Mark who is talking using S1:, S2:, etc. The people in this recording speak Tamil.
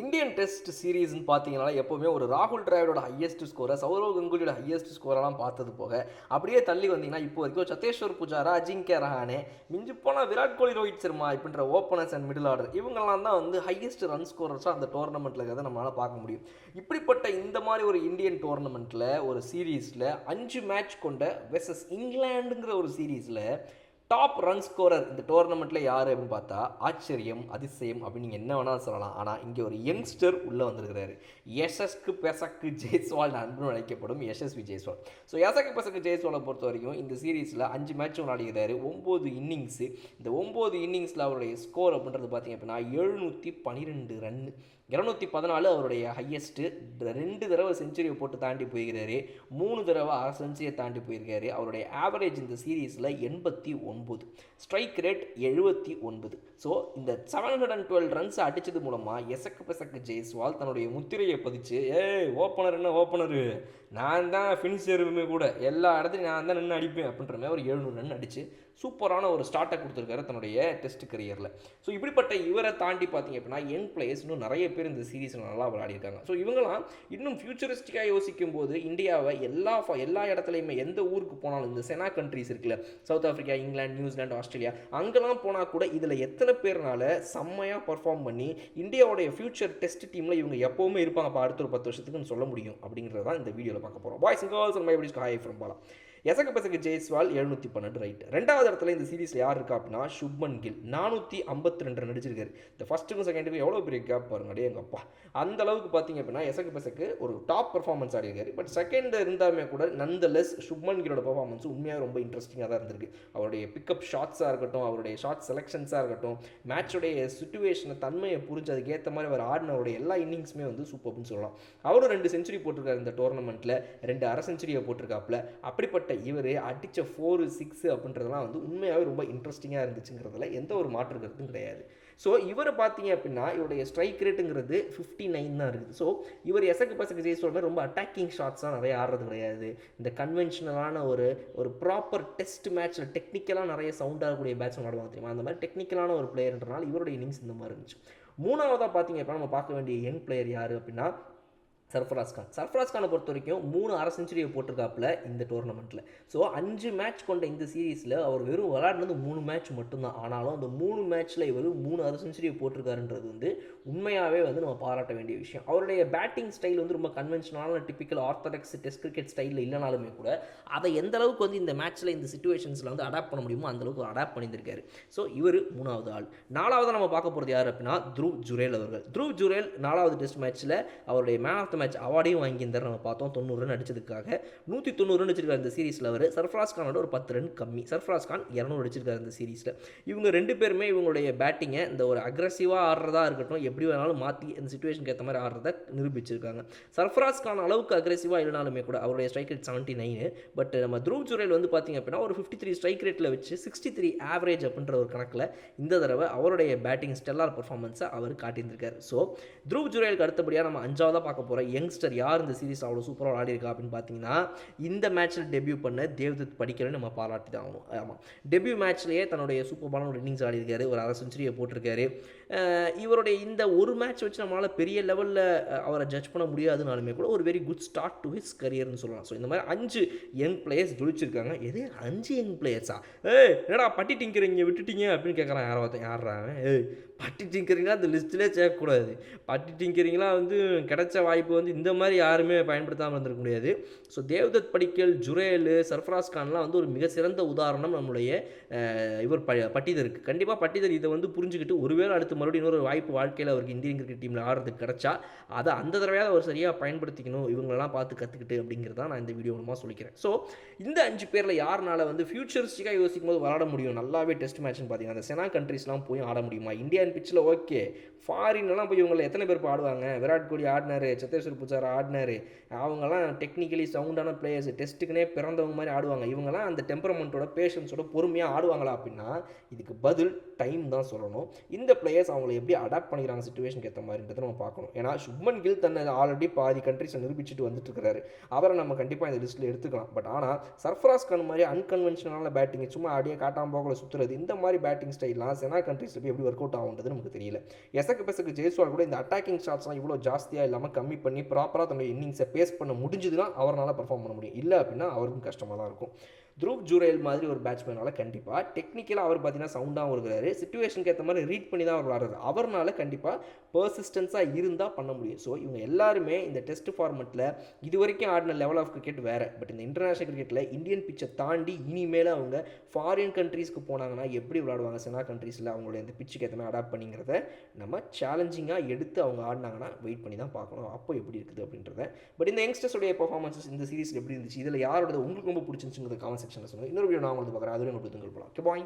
S1: இந்தியன் டெஸ்ட் சீரீஸ்னு பார்த்தீங்கன்னா எப்போவுமே ஒரு ராகுல் டிராவிடோட ஹையஸ்ட் ஸ்கோரை சௌரவ் கங்குலியோட ஹையஸ்ட் ஸ்கோரெல்லாம் பார்த்தது போக அப்படியே தள்ளி வந்தீங்கன்னா இப்போ வரைக்கும் சத்தேஸ்வர் புஜாரா அஜிங்கே ரஹானே மிஞ்சி போனால் விராட் கோலி ரோஹித் சர்மா இப்படின்ற ஓப்பனர்ஸ் அண்ட் மிடில் ஆர்டர் இவங்கெல்லாம் தான் வந்து ஹையஸ்ட் ரன் ஸ்கோரர்ஸாக அந்த டோர்னமெண்ட்டில் இருக்கிறத நம்மளால் பார்க்க முடியும். இப்படிப்பட்ட இந்த மாதிரி ஒரு இந்தியன் டோர்னமெண்ட்டில் ஒரு சீரீஸில் அஞ்சு மேட்ச் கொண்ட வெர்சஸ் இங்கிலாண்டுங்கிற ஒரு சீரீஸில் டாப் ரன் ஸ்கோரர் இந்த டோர்னமெண்ட்டில் யார் அப்படின்னு பார்த்தா ஆச்சரியம் அதிசயம் அப்படின்னு நீங்கள் என்ன வேணாலும் சொல்லலாம். ஆனால் இங்கே ஒரு யங்ஸ்டர் உள்ளே வந்திருக்கிறாரு. யசஸ்க்கு பெசக்கு ஜெய்ஸ்வால் அன்புன்னு அழைக்கப்படும் யசஸ்வி ஜெய்ஸ்வால். ஸோ யசக்கு பெசக்கு ஜெய்ஸ்வாலை பொறுத்த வரைக்கும் இந்த சீரீஸில் அஞ்சு மேட்ச் விளையாடுகிறாரு ஒம்பது இன்னிங்ஸு இந்த ஒம்பது இன்னிங்ஸில் அவருடைய ஸ்கோர் அப்படின்றது பார்த்தீங்க அப்படின்னா எழுநூற்றி பன்னிரெண்டு ரன்னு இரநூத்தி பதினாலு அவருடைய ஹையஸ்ட்டு ரெண்டு தடவை செஞ்சுரியை போட்டு தாண்டி போயிருக்காரு மூணு தடவை அரை செஞ்சுரியை தாண்டி போயிருக்காரு அவருடைய ஆவரேஜ் இந்த சீரீஸில் எண்பத்தி ஒன்று ஒம்பது ஸ்ட்ரைக் ரேட் எழுபத்தி ஒன்பது. ஸோ இந்த seven hundred and twelve runs அடித்தது மூலமாக எசக்கு பெசக்கு ஜெய்ஸ்வால் தன்னுடைய முத்திரையை பதிச்சு ஏய் ஓப்பனர் என்ன ஓப்பனரு நான் தான் ஃபினிஷருமே கூட எல்லா இடத்துலையும் நான் தான் நின்று அடிப்பேன் அப்படின்ற மாதிரி ஒரு எழுநூறு ரன் அடித்து சூப்பரான ஒரு ஸ்டார்ட்டை கொடுத்துருக்காரு தன்னுடைய டெஸ்ட் கரியரில் ஸோ இப்படிப்பட்ட இவரை தாண்டி பார்த்தீங்க அப்படின்னா யங் பிளேயர்ஸ் இன்னும் நிறைய பேர் இந்த சீரீஸில் நல்லா விளையாடிருக்காங்க. ஸோ இவங்களாம் இன்னும் ஃபியூச்சரிஸ்டிக்காக யோசிக்கும் போது இந்தியாவை எல்லா எல்லா இடத்துலையுமே எந்த ஊருக்கு போனாலும் இந்த செனா கண்ட்ரீஸ் இருக்குல்ல South Africa England New Zealand Australia அங்கெல்லாம் போனால் கூட இதில் எத்தனை பேர்னால செம்மையாக பர்ஃபார்ம் பண்ணி இந்தியாவுடைய ஃபியூச்சர் டெஸ்ட் டீமில் இவங்க எப்போவுமே இருப்பாங்கப்பா அடுத்த ஒரு பத்து வருஷத்துக்குன்னு சொல்ல முடியும் அப்படிங்கிறது தான் இந்த வீடியோவில் பார்க்க போகிறோம் boys girls and my hi from Bala எசக பசக்கு ஜெய்ஸ்வால் எழுநூற்றி பன்னெண்டு ரைட் ரெண்டாவது இடத்துல இந்த சீரீஸில் யார் இருக்கா அப்படின்னா சுப்மன் கில் நானூற்றி ஐம்பத்தி ரெண்டு நடிச்சிருக்காரு இந்த ஃபஸ்ட்டுக்கும் செகண்டுக்கும் எவ்வளோ பெரிய கேப் பாருங்க அடே எங்கள் அப்பா. அந்த அளவுக்கு பார்த்தீங்க அப்படின்னா எசக பசக்கு ஒரு டாப் பர்ஃபார்மன்ஸ் ஆடிருக்காரு பட் செகண்ட் இருந்தாலுமே கூட நந்த லெஸ் சுப்மன் கிலோட பர்ஃபார்மன்ஸ் உண்மையாக ரொம்ப இன்ட்ரெஸ்டிங்காக தான் இருந்திருக்கு. அவருடைய பிக்கப் ஷாட்ஸாக இருக்கட்டும் அவருடைய ஷார்ட் செலெக்ஷன்ஸாக இருக்கட்டும் மேட்சோடைய சுச்சுவேஷனை தன்மையை புரிஞ்சு அதுக்கேற்ற மாதிரி அவர் ஆடினவருடைய எல்லா இன்னிங்ஸுமே வந்து சூப்பர்னு சொல்லலாம். அவரும் ரெண்டு செஞ்சுரி போட்டிருக்காரு இந்த டோர்னமெண்ட்டில் ரெண்டு அரை செஞ்சுரியை போட்டிருக்காப்புல. அப்படிப்பட்ட இவர் அடித்த ஃபோரு சிக்ஸு அப்படின்றதெல்லாம் வந்து உண்மையாகவே ரொம்ப இன்ட்ரெஸ்டிங்காக இருந்துச்சுங்கிறதுல எந்த ஒரு மாற்று கருத்தும் கிடையாது. ஸோ இவரை பார்த்தீங்க அப்படின்னா இவருடைய ஸ்ட்ரைக் ரேட்டுங்கிறது ஃபிஃப்டி நைன் தான் இருக்குது. ஸோ இவர் எசக்கு பசக்கு ஜெய் சொல்கிற ரொம்ப அட்டாக்கிங் ஷாட்ஸ்லாம் நிறைய ஆடுறது கிடையாது. இந்த கன்வென்ஷனலான ஒரு ஒரு ப்ராப்பர் டெஸ்ட் மேட்ச்சில் டெக்னிக்கலாக நிறைய சவுண்ட் ஆகக்கூடிய பேட்ச் விளாடுவாங்க தெரியுமா? அந்த மாதிரி டெக்னிக்கலான ஒரு பிளேயர்ன்றனால இவருடைய இன்னிங்ஸ் இந்த மாதிரி இருந்துச்சு. மூணாவதாக பார்த்தீங்க அப்படின்னா நம்ம பார்க்க வேண்டிய யங் பிளேயர் யார் அப்படின்னா சர்ஃபராஸ் கான். சர்ஃபராஸ் கானை பொறுத்த வரைக்கும் மூணு அரை செஞ்சுரியை போட்டிருக்காப்புல இந்த டோர்னமெண்ட்டில் ஸோ அஞ்சு மேட்ச் கொண்ட இந்த சீரீஸில் அவர் வெறும் விளையாடினது மூணு மேட்ச் மட்டும்தான். ஆனாலும் அந்த மூணு மேட்ச்சில் இவர் மூணு அரை செஞ்சுரியை போட்டிருக்காருன்றது வந்து உண்மையாகவே வந்து நம்ம பாராட்ட வேண்டிய விஷயம். அவருடைய பேட்டிங் ஸ்டைல் வந்து ரொம்ப கன்வென்ஷனலான டிப்பிக்கல் ஆர்த்தடாக்ஸ் டெஸ்ட் கிரிக்கெட் ஸ்டைலில் இல்லைனாலுமே கூட அதை எந்த அளவுக்கு வந்து இந்த மேட்ச்சில் இந்த சுச்சுவேஷன்ஸில் வந்து அடாப்ட் பண்ண முடியுமோ அந்த அளவுக்கு அடாப்ட் பண்ணியிருக்காரு ஸோ இவர் மூணாவது ஆள். நாலாவது நம்ம பார்க்க போகிறது யார் அப்படின்னா த்ரூவ் ஜுரேல் அவர்கள். த்ரூவ் ஜுரேல் நாலாவது டெஸ்ட் மேட்ச்சில் அவருடைய மேன் ஆஃப் த மேட்ச் அவார்டையும் வாங்கியிருந்தார் நம்ம பார்த்தோம். தொண்ணூறு ரன் அடிச்சதுக்காக. நூற்றி தொண்ணூறு ரன் அடிச்சிருக்காரு இந்த சீரீஸில் அவர். சர்ஃப்ராஸ் கானோட ஒரு பத்து ரன் கம்மி. சர்ஃப்ராஸ் கான் இரநூறு அடிச்சிருக்காரு இந்த சீரீஸில் இவங்க ரெண்டு பேருமே இவங்களுடைய பேட்டிங்கை இந்த ஒரு அக்ரஸிவாக ஆடுறதா இருக்கட்டும் எப்படி வேணாலும் மாற்றி அந்த சுச்சுவேஷனுக்கு ஏற்ற மாதிரி ஆடுறத நிரூபிச்சிருக்காங்க. சர்ஃப்ராஸ் கான் அளவுக்கு அக்ரெசிவாக இல்லைனாலுமே கூட அவருடைய strike rate seventy nine but நம்ம த்ரூவ் ஜுரேல் வந்து பார்த்தீங்க அப்படின்னா ஒரு ஃபிஃப்டி த்ரீ ஸ்ட்ரைக் ரேட்டில் வச்சு சிக்ஸ்டி த்ரீ ஆவரேஜ் அப்படின்ற ஒரு கணக்கில் இந்த தடவை அவருடைய பேட்டிங் ஸ்டெல்லார் பர்ஃபார்மன்ஸை அவர் காட்டியிருந்திருக்காரு. ஸோ த்ருவ் ஜுரேலுக்கு அடுத்தபடியாக நம்ம அஞ்சாவதாக பார்க்க போகிற யங்ஸ்டர் யார் இந்த சீரிஸ் அவ்வளோ சூப்பராக ஆடிருக்கா அப்படின்னு பார்த்தீங்கன்னா இந்த மேட்ச்சில் டெபியூ பண்ண தேவ்தத் படிக்கலை நம்ம பாராட்டி தான் ஆகணும். ஆமாம் டெபியூ மேட்ச்லேயே தன்னுடைய சூப்பரான ஒரு இன்னிங்ஸ் ஆடிருக்காரு ஒரு அரை செஞ்சுரியை போட்டிருக்காரு. இவருடைய இந்த ஒரு மேட்ச் வச்சு நம்மளால் பெரிய லெவலில் அவரை ஜட்ஜ் பண்ண முடியாதுனாலுமே கூட ஒரு very good start to his கரியர்னு சொல்லலாம். ஸோ இந்த மாதிரி அஞ்சு யங் பிளேயர்ஸ் ஜொலிச்சிருக்காங்க. எது? அஞ்சு யங் பிளேயர்ஸா ஏ என்னடா பட்டி டிங்கிறீங்க விட்டுட்டீங்க? அப்படின்னு கேட்குறான் யாரோ ஒருத்தன். யாரா ஏய் பட்டி டிங்கிறீங்களா அந்த லிஸ்ட்டிலே சேர்க்கக்கூடாது. பட்டி டிங்கிறீங்களா வந்து கிடைச்ச வாய்ப்பு வந்து இந்த மாதிரி யாருமே பயன்படுத்தாமல் இருந்திருக்க முடியாது. ஸோ தேவ்தத் படிக்கல் ஜுரேலு சர்ஃப்ராஸ் கான்லாம் வந்து ஒரு மிக சிறந்த உதாரணம் நம்மளுடைய இவர் ப பட்டிதருக்கு கண்டிப்பாக பட்டிதர் இதை வந்து புரிஞ்சுக்கிட்டு ஒருவேளை அடுத்து மறுபடியும் இன்னொரு வாய்ப்பு வாழ்க்கையில் அவருக்கு இந்தியன் கிரிக்கெட் டீமில் ஆடுறதுக்கு கிடைச்சா அதை அந்த தடவையாவது அவர் சரியாக பயன்படுத்திக்கணும் இவங்களெல்லாம் பார்த்து கற்றுக்கிட்டு அப்படிங்கிறது தான் நான் இந்த வீடியோ மூலமாக சொல்லிக்கிறேன். ஸோ இந்த அஞ்சு பேரில் யாருனால வந்து ஃபியூச்சரிஸ்டிக்காக யோசிக்கும் போது விளாட முடியும்? நல்லாவே டெஸ்ட் மேட்ச்னு பார்த்தீங்கன்னா அந்த செனா கண்ட்ரீஸ்லாம் போய் ஆட முடியுமா? இந்தியன் பிச்சில் ஓகே ஃபாரின்லாம் போய் இவங்களை எத்தனை பேர் பாடுவாங்க? விராட் கோலி ஆடினாரு சத்தேஸ்வர் சத்தேஸ்வர் பூஜாரா ஆடினாரு. அவங்கெல்லாம் டெக்னிக்கலி சவுண்டான பிளேயர்ஸ் டெஸ்ட்டுக்குனே பிறந்தவங்க மாதிரி ஆடுவாங்க. இவங்கெல்லாம் அந்த டெம்பரமெண்ட்டோட பேஷன்ஸோட பொறுமையாக ஆடுவாங்களா அப்படின்னா இதுக்கு பதில் டைம் தான் சொல்லணும். இந்த பிளேயர்ஸ் அவங்கள எப்படி அடாப்ட் பண்ணிக்கிறாங்க சுச்சுவேஷனுக்கு ஏற்ற மாதிரின்றதை நம்ம பார்க்கணும். ஏன்னா சுப்மன் கில் தன்னை ஆல்ரெடி பாதி கண்ட்ரிஸை நிரூபிச்சுட்டு வந்துட்டு இருக்கிறாரு அவரை நம்ம கண்டிப்பாக இந்த லிஸ்ட்டில் எடுத்துக்கலாம். பட் ஆனால் சர்ஃப்ராஸ் கான் மாதிரி அன்கன்வென்ஷனலான பேட்டிங் சும்மா அப்படியே காட்டாமல் போகல சுற்றுறது இந்த மாதிரி பேட்டிங் ஸ்டைல்லாம் செனா கண்ட்ரிஸில் போய் எப்படி ஒர்க் அவுட் ஆகுன்றது நமக்கு தெரியல. எசக்கு பெசக்கு ஜெய்ஸ்வால் கூட இந்த அட்டாக்கிங் ஷாட்ஸ்லாம் இவ்வளோ ஜாஸ்தியாக இல்லாமல் கம்மி பண்ணி ப்ராப்பராக தன்னுடைய இன்னிங்ஸை பேஸ் பண்ண முடிஞ்சதுன்னா அவரால் பர்ஃபார்ம் பண்ண முடியும். இல்லை அப்படின்னா அவருக்கும் கஷ்டமாக தான் இருக்கும். த்ரூப் ஜூரேல் மாதிரி ஒரு பேட்ஸ்மேனால் கண்டிப்பாக டெக்னிக்கலாக அவர் பார்த்தீங்கன்னா சவுண்டாகவும் இருக்கிறாரு சுச்சுவேஷனுக்கு ஏற்ற மாதிரி ரீட் பண்ணி தான் அவர் விளாடுறாரு அவர்னால கண்டிப்பாக பர்சிஸ்டன்ஸாக இருந்தால் பண்ண முடியும். ஸோ இவங்க எல்லாருமே இந்த டெஸ்ட் ஃபார்மெட்டில் இது வரைக்கும் ஆடின லெவல் ஆஃப் கிரிக்கெட் வேறு. பட் இந்த இன்டர்நேஷனல் கிரிக்கெட்டில் இந்தியன் பிச்சை தாண்டி இனிமேல் அவங்க ஃபாரின் கண்ட்ரீஸ்க்கு போனாங்கன்னா எப்படி விளாடுவாங்க செனா கண்ட்ரீஸில் அவங்களுடைய இந்த பிச்சுக்கு ஏற்ற மாதிரி அடாப்ட் பண்ணிங்கிறத நம்ம சேலஞ்சிங்காக எடுத்து அவங்க ஆடினாங்கன்னா வெயிட் பண்ணி தான் பார்க்கணும். அப்போ எப்படி இருக்குது அப்படின்றத. பட் இந்த யங்ஸ்டர்ஸுடைய பர்ஃபார்மன்ஸஸ் இந்த சீரிஸ் எப்படி இருந்துச்சு? இதில் யாரோட உங்களுக்கு ரொம்ப பிடிச்சிருந்துச்சுங்கிறத கமெண்ட் செக்ஷனில் சொல்லுங்கள் இன்னொரு வீடியோ நான் உங்களுக்கு பார்க்குறேன். அதுவே உங்களுக்கு போகலாம் ஓகே பாய்